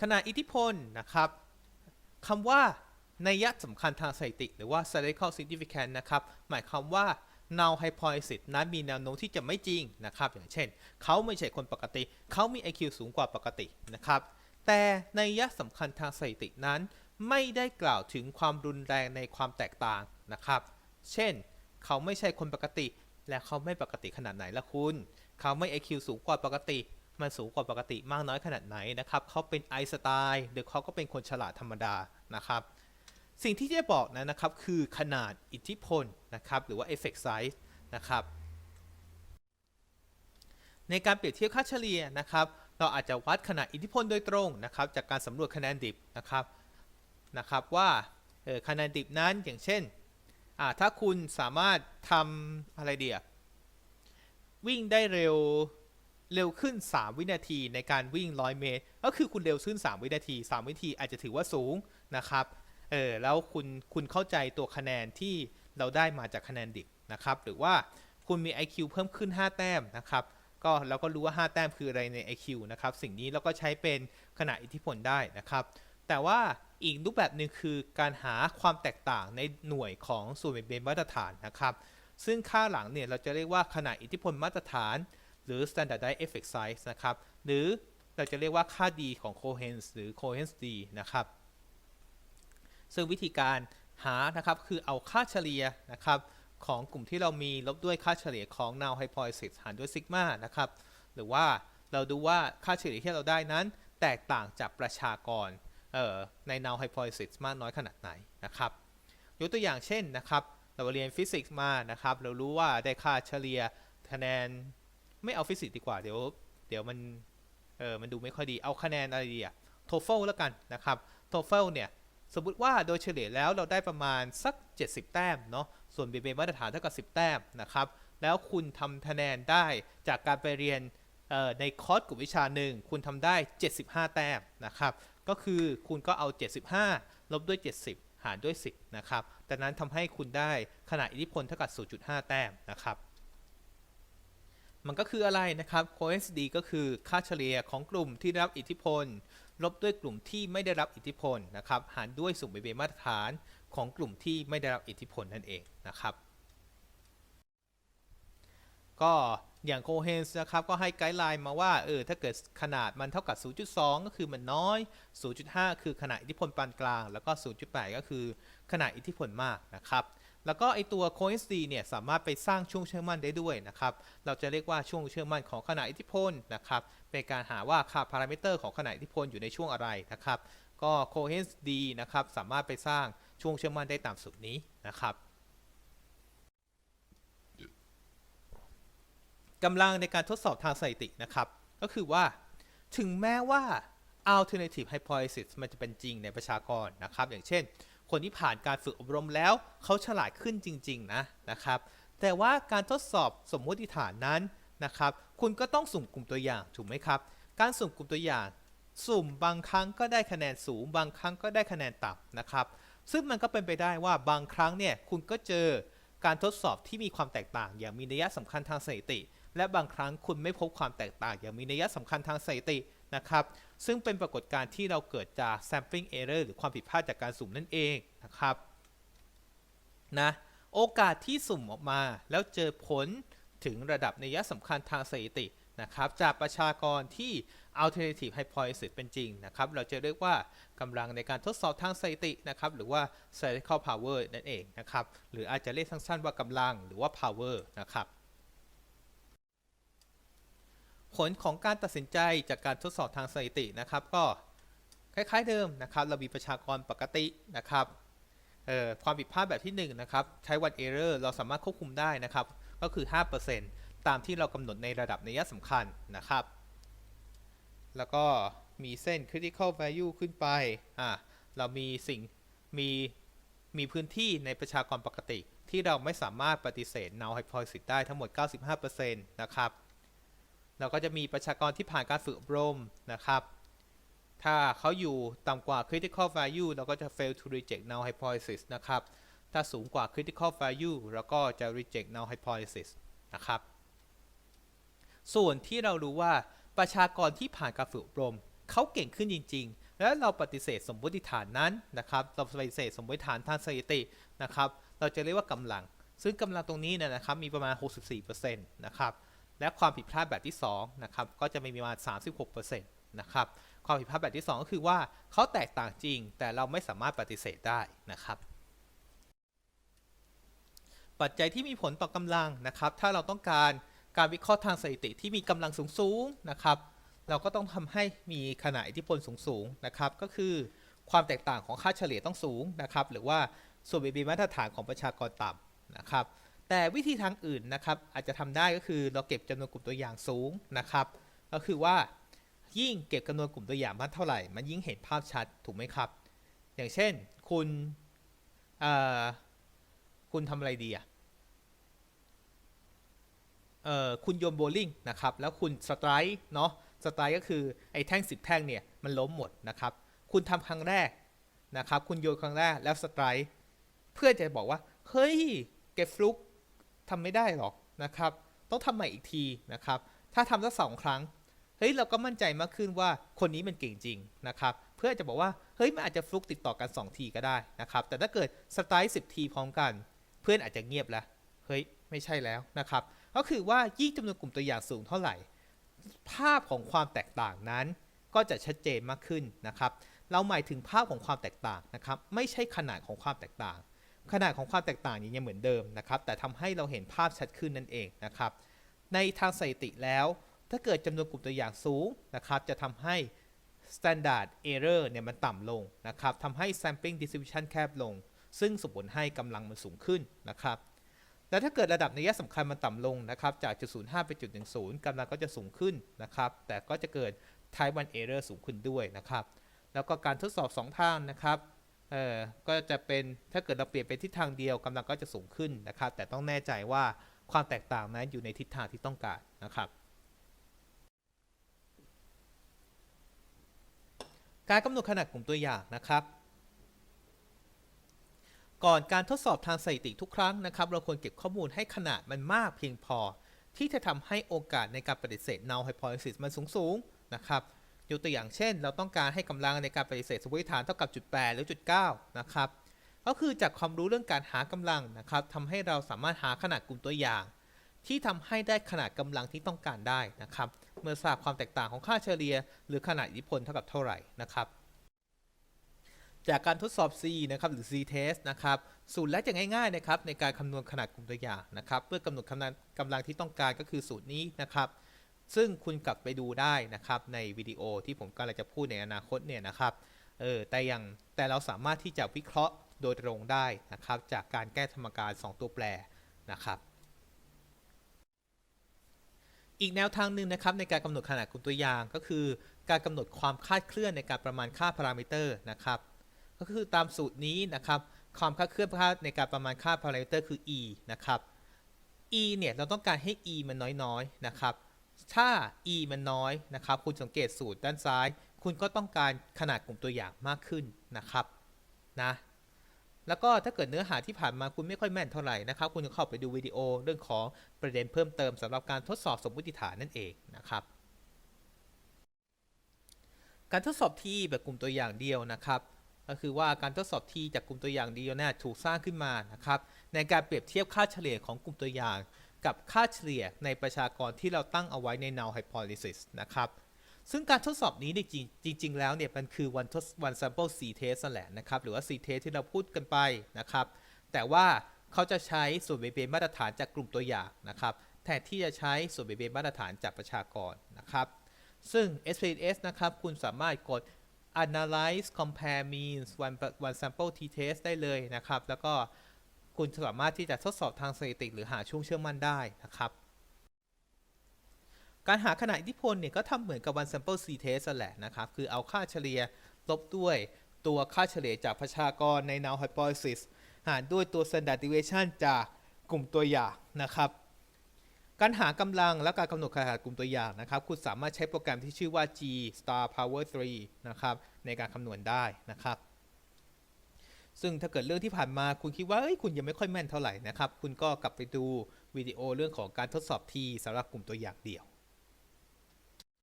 ขนาดอิทธิพลนะครับคำว่านัยะสำคัญทางสถิติ หรือว่า statistical significance นะครับ หมายความว่า null hypothesis นั้นมีแนวโน้มที่จะไม่จริงนะครับ อย่างเช่น เขาไม่ใช่คนปกติ เขามี IQ สูงกว่าปกตินะครับ แต่นัยยะสำคัญทางสถิตินั้น ไม่ได้กล่าวถึงความรุนแรงในความแตกต่างนะครับ เช่น เขาไม่ใช่คนปกติ และเขาไม่ปกติขนาดไหนละคุณ เขาไม่ IQ สูงกว่าปกติ มันสูงกว่าปกติมากน้อยขนาดไหนนะครับเขาเป็นไอสไตน์หรือเขาก็เป็นคนฉลาดธรรมดานะครับสิ่งที่จะบอกนะนะครับคือขนาดอิทธิพลนะครับหรือว่า effect size นะครับในการเปรียบเทียบค่าเฉลี่ยนะครับ เราอาจจะวัดขนาดอิทธิพลโดยตรงนะครับ จากการสำรวจคะแนนดิบนะครับนะครับว่าคะแนนดิบนั้นอย่างเช่นถ้าคุณสามารถทำอะไรเดียวิ่งได้เร็ว เร็วขึ้น 3 วินาทีในการวิ่ง 100 เมตร ก็คือคุณเร็วขึ้น 3 วินาที 3 วินาทีอาจจะถือว่าสูงนะครับ เออแล้วคุณคุณเข้าใจตัวคะแนนที่เราได้มาจากคะแนนดิบนะครับ หรือว่าคุณมี IQ เพิ่มขึ้น 5 แต้มนะครับ ก็เราก็รู้ว่า 5 แต้มคืออะไรใน IQ นะครับ สิ่งนี้เราก็ใช้เป็นขนาดอิทธิพลได้นะครับ แต่ว่าอีกรูปแบบหนึ่งคือการหาความแตกต่างในหน่วยของส่วนแบ่งเบนมาตรฐานนะครับ ซึ่งค่าหลังเนี่ยเราจะเรียกว่าขนาดอิทธิพลมาตรฐาน หรือ standardized effect size นะครับ หรือเราจะเรียกว่าค่า D ของ Cohen's หรือ Cohen's D นะครับ ซึ่งวิธีการหานะครับ คือเอาค่าเฉลี่ยนะครับของกลุ่มที่เรามีลบด้วยค่าเฉลี่ยของ null hypothesis หารด้วยซิกมานะครับ หรือว่าเราดูว่าค่าเฉลี่ยที่เราได้นั้น แตกต่างจากประชากรออใน null hypothesis มากน้อยขนาดไหนนะครับยกตัวอย่างเช่นนะครับ เราเรียนฟิสิกส์มานะครับ เรารู้ว่าได้ค่าเฉลี่ยคะแนน ไม่เอาฟิสิกส์ดีกว่าเดี๋ยว เดี๋ยวมันเออมันดูไม่ค่อยดีเอาคะแนนอะไรดีอะโทเฟลแล้วกันนะครับโทเฟลเนี่ยสมมติว่าโดยเฉลี่ยแล้วเราได้ประมาณสัก 70 แต้มเนาะส่วน b b มาตรฐานเท่ากับ 10 แต้มนะครับแล้วคุณทำคะแนนได้จากการไปเรียนในคอร์สกลุ่มวิชาหนึ่งคุณทำได้ 75 แต้มนะครับก็คือคุณก็เอา 75 ลบด้วย 70 หารด้วย 10 นะครับดังนั้นทำให้คุณได้ขนาดอิทธิพลเท่ากับ 0.5 แต้มนะครับ มันก็คืออะไรนะครับ coincd ก็คือค่าเฉลี่ยของกลุ่มที่ได้รับอิทธิพล ลบด้วยกลุ่มที่ไม่ได้รับอิทธิพลนะครับ หารด้วยสุ่มเบเบมาตรฐานของกลุ่มที่ไม่ได้รับอิทธิพลนั่นเองนะครับ ก็อย่างโคเฮนส์นะครับ ก็ให้ไกด์ไลน์มาว่าเออถ้าเกิดขนาดมันเท่ากับ 0.2 ก็คือมันน้อย 0.5 คือขนาดอิทธิพลปานกลาง แล้วก็ 0.8 ก็คือขนาดอิทธิพลมากนะครับ แล้วก็ไอตัว coincd เนี่ยสามารถไปสร้างช่วงเชื่อมั่นได้ด้วยนะครับ เราจะเรียกว่าช่วงเชื่อมั่นของขนาดอิทธิพลนะครับเป็นการหาว่าค่าพารามิเตอร์ของขนาดอิทธิพลอยู่ในช่วงอะไรนะครับ ก็ Cohen D นะครับสามารถไปสร้างช่วงเชื่อมั่นได้ตามสูตรนี้นะครับกำลังในการทดสอบทางสถิตินะครับ ก็คือว่าถึงแม้ว่า alternative hypothesis มันจะเป็นจริงในประชากรนะครับ อย่างเช่น คนที่ผ่านการฝึกอบรมแล้วเขาฉลาดขึ้นจริง ๆ นะนะครับ แต่ว่าการทดสอบสมมติฐานนั้นนะครับ คุณก็ต้องสุ่มกลุ่มตัวอย่างถูกไหมครับ การสุ่มกลุ่มตัวอย่าง สุ่มบางครั้งก็ได้คะแนนสูง บางครั้งก็ได้คะแนนต่ำนะครับ ซึ่งมันก็เป็นไปได้ว่าบางครั้งเนี่ยคุณก็เจอการทดสอบที่มีความแตกต่าง อย่างมีนัยสำคัญทางสถิติ และบางครั้งคุณไม่พบความแตกต่าง อย่างมีนัยสำคัญทางสถิติ นะครับ ซึ่งเป็นปรากฏการณ์ที่เราเกิดจาก sampling error หรือความผิดพลาดจากการสุ่มนั่นเองนะครับนะโอกาสที่สุ่มออกมาแล้วเจอผลถึงระดับนัยสำคัญทางสถิตินะครับจากประชากรที่ alternative hypothesis เป็นจริงนะครับ เราจะเรียกว่ากำลังในการทดสอบทางสถิตินะครับหรือว่า statistical power นั่นเองนะครับ หรืออาจจะเรียกสั้นๆว่ากำลังหรือว่า power นะครับ ผลของการตัดสินใจจากการทดสอบทางสถิตินะครับก็คล้ายๆเดิมนะครับ เรามีประชากรปกตินะครับความผิดพลาดแบบที่1นะครับใช้วัน error เราสามารถควบคุมได้นะครับ ก็คือ 5%ตามที่เรากำหนดในระดับนัยสำคัญนะครับ แล้วก็มีเส้น critical value ขึ้นไปอ่าเรามีสิ่งมีมีพื้นที่ในประชากรปกติ ที่เราไม่สามารถปฏิเสธ null hypothesis ได้ทั้งหมด 95%นะครับ เราก็จะมีประชากรที่ผ่านการฝึกอบรมนะครับ ถ้าเขาอยู่ต่ำกว่า critical value เราก็จะ fail to reject null hypothesis นะครับ ถ้าสูงกว่า critical value เราก็จะ reject null hypothesis นะครับ ส่วนที่เรารู้ว่าประชากรที่ผ่านการฝึกอบรม เขาเก่งขึ้นจริง ๆ แล้วเราปฏิเสธสมมติฐานนั้นนะครับ เราปฏิเสธสมมติฐานทางสถิตินะครับ เราจะเรียกว่ากำลัง ซึ่งกำลังตรงนี้เนี่ยนะครับ มีประมาณ 64%นะครับ และความผิดพลาดแบบที่2นะครับก็จะมีประมาณ 36%นะครับความผิดพลาดแบบที่ 2 ก็คือว่าเขาแตกต่างจริง แต่เราไม่สามารถปฏิเสธได้นะครับ ปัจจัยที่มีผลต่อกำลังนะครับ ถ้าเราต้องการการวิเคราะห์ทางสถิติที่มีกำลังสูงๆนะครับ เราก็ต้องทำให้มีขนาดอิทธิพลสูงๆนะครับ ก็คือความแตกต่างของค่าเฉลี่ยต้องสูงนะครับ หรือว่าส่วนเบบีมาตรฐานของประชากรต่ำนะครับ แต่วิธีทางอื่นนะครับอาจจะทำได้ก็คือเราเก็บจำนวนกลุ่มตัวอย่างสูงนะครับ ก็คือว่ายิ่งเก็บจำนวนกลุ่มตัวอย่างมากเท่าไหร่ มันยิ่งเห็นภาพชัดถูกไหมครับ อย่างเช่นคุณคุณทำอะไรดีอะเอ่อคุณโยนโบลิ่งนะครับ แล้วคุณสไตร์เนาะสไตร์ก็คือไอ้แท่งสิบแท่งเนี่ยมันล้มหมดนะครับ คุณทำครั้งแรกนะครับ คุณโยนครั้งแรกแล้วสไตร์เพื่อจะบอกว่า เฮ้ย เก็บฟลุก ทำไม่ได้หรอกนะครับ ต้องทำใหม่อีกทีนะครับ ถ้าทำสักสองครั้ง เฮ้ยเราก็มั่นใจมากขึ้นว่าคนนี้มันเก่งจริงนะครับ เพื่อจะบอกว่า เฮ้ยมันอาจจะฟลุกติดต่อกัน 2 ทีก็ได้นะครับ แต่ถ้าเกิดสไตล์สิทีพร้อมกัน เพื่อนอาจจะเงียบแล้ว เฮ้ยไม่ใช่แล้วนะครับ ก็คือว่ายิ่งจำนวนกลุ่มตัวอย่างสูงเท่าไหร่ ภาพของความแตกต่างนั้น ก็จะชัดเจนมากขึ้นนะครับ เราหมายถึงภาพของความแตกต่างนะครับ ไม่ใช่ขนาดของความแตกต่าง ขนาดของความแตกต่างยังยังเหมือนเดิมนะครับ แต่ทำให้เราเห็นภาพชัดขึ้นนั่นเองนะครับ ในทางสถิติแล้ว ถ้าเกิดจำนวนกลุ่มตัวอย่างสูงนะครับ จะทำให้ standard error เนี่ยมันต่ำลงนะครับทำให้ sampling distribution แคบลง ซึ่งส่งผลให้กำลังมันสูงขึ้นนะครับและถ้าเกิดระดับนัยสำคัญมันต่ำลงนะครับ จากจุด05ไปจุด10กำลังก็จะสูงขึ้นนะครับ แต่ก็จะเกิด type 1 error สูงขึ้นด้วยนะครับ แล้วก็การทดสอบ 2 ทางนะครับ เออก็จะเป็นถ้าเกิดเราเปลี่ยนไปทิศทางเดียวกำลังก็จะสูงขึ้นนะครับ แต่ต้องแน่ใจว่าความแตกต่างนั้นอยู่ในทิศทางที่ต้องการนะครับ การกำหนดขนาดกลุ่มตัวอย่างนะครับ ก่อนการทดสอบทางสถิติทุกครั้งนะครับ เราควรเก็บข้อมูลให้ขนาดมันมากเพียงพอ ที่จะทำให้โอกาสในการปฏิเสธ null hypothesis มันสูงสูงๆนะครับ ยกตัวอย่างเช่น เราต้องการให้กำลังในการปฏิเสธสมมติฐานเท่ากับจุด8หรือจุด9นะครับก็คือจากความรู้เรื่องการหากำลังนะครับทำให้เราสามารถหาขนาดกลุ่มตัวอย่าง ที่ทำให้ได้ขนาดกำลังที่ต้องการได้นะครับ เมื่อทราบความแตกต่างของค่าเฉลี่ย หรือขนาดอิทธิพลเท่ากับเท่าไหร่นะครับ จากการทดสอบ C นะครับหรือ C test นะครับสูตรและจะง่ายๆนะครับในการคำนวณขนาดกลุ่มตัวอย่างนะครับ เพื่อกำหนดกำลังกำลังที่ต้องการก็คือสูตรนี้นะครับ ซึ่งคุณกลับไปดูได้นะครับในวิดีโอที่ผมกำลังจะพูดในอนาคตเนี่ยนะครับเออแต่ยังแต่เราสามารถที่จะวิเคราะห์โดยตรงได้นะครับ จากการแก้สมการ 2 ตัวแปรนะครับ อีกแนวทางหนึ่งนะครับในการกำหนดขนาดกลุ่มตัวอย่างก็คือ การกำหนดความคาดเคลื่อนในการประมาณค่าพารามิเตอร์นะครับก็คือตามสูตรนี้นะครับความคาดเคลื่อนค่าในการประมาณค่าพารามิเตอร์คือ e นะครับ e เนี่ยเราต้องการให้ e มันน้อยๆนะครับ ถ้า e มันน้อยนะครับ คุณสังเกตสูตรด้านซ้าย คุณก็ต้องการขนาดกลุ่มตัวอย่างมากขึ้นนะครับนะแล้วก็ถ้าเกิดเนื้อหาที่ผ่านมาคุณไม่ค่อยแม่นเท่าไหร่นะครับ คุณจะเข้าไปดูวิดีโอเรื่องของประเด็นเพิ่มเติมสำหรับการทดสอบสมมติฐานนั่นเองนะครับ การทดสอบที่แบบกลุ่มตัวอย่างเดียวนะครับ ก็คือว่าการทดสอบที่จากกลุ่มตัวอย่างเดียวนี่ถูกสร้างขึ้นมานะครับ ในการเปรียบเทียบค่าเฉลี่ยของกลุ่มตัวอย่าง กับค่าเฉลี่ยในประชากรที่เราตั้งเอาไว้ใน null hypothesis นะครับ ซึ่งการทดสอบนี้เนี่ยจริงรงๆแล้วเนี่ยมันคือ one ทด one sample c test นั่นแหละนะครับ หรือว่า c test ที่เราพูดกันไปนะครับ แต่ว่าเขาจะใช้ส่วนเบเบมาตรฐานจากกลุ่มตัวอย่างนะครับ แทนที่จะใช้ส่วนเบเบมาตรฐานจากประชากรนะครับ ซึ่ง SPSS นะครับคุณสามารถกด analyze compare means one one sample t test ได้เลยนะครับ แล้วก็ คุณสามารถที่จะทดสอบทางสถิติ หรือหาช่วงเชื่อมั่นได้นะครับ การหาขนาดอิทธิพลเนี่ยก็ทำเหมือนกับ one sample c test นั่นแหละนะครับ คือเอาค่าเฉลี่ยลบด้วยตัวค่าเฉลี่ยจากประชากรใน null hypothesis หารด้วยตัว standard deviation จากกลุ่มตัวอย่างนะครับ การหากำลังและการกำหนดขนาดกลุ่มตัวอย่างนะครับ คุณสามารถใช้โปรแกรมที่ชื่อว่า G star power 3 นะครับ ในการคำนวณได้นะครับ ซึ่งถ้าเกิดเรื่องที่ผ่านมาคุณคิดว่าเอ้ยคุณยังไม่ค่อยแม่นเท่าไหร่นะครับ คุณก็กลับไปดูวิดีโอเรื่องของการทดสอบทีสำหรับกลุ่มตัวอย่างเดี่ยว